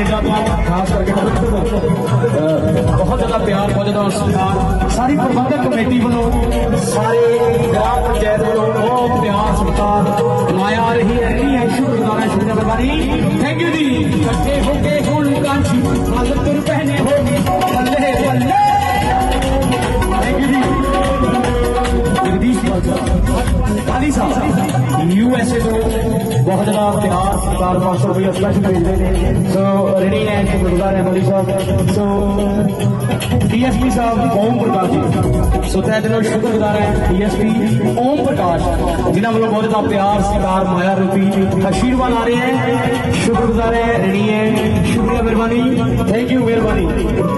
Canada को खास करके बहुत ज़्यादा प्यार, बहुत ज़्यादा सत्कार सारी प्रबंधक कमेटी वालों, सारे ग्राम पंचायत वालों, बहुत प्यार सत्कार माया आ रही है कि है शुक्रगुजार शुक्रगुजारी थैंक यू जी। इकट्ठे होके हुन कांची तुर पहने होगी। जगदीश खाली साहब। यूएसए बहुत ज़्यादा प्यार सरकार पाँच सौ रुपया स्पेशल भेजते हैं। सो रेडी हैं तो गुरुद्वार गुरुदार मोदी साहब। सो डी एस पी साहब, ओम प्रकाश जी। सो तय दिनों शुक्रगुजार है D S P Om Prakash. जिन्हों वालों बहुत ज़्यादा प्यार सरकार माया रूपी आशीर्वाद आ रहे हैं। शुक्रगुजार है रेडी है। शुक्रिया मेहरबानी। थैंक यू मेहरबानी।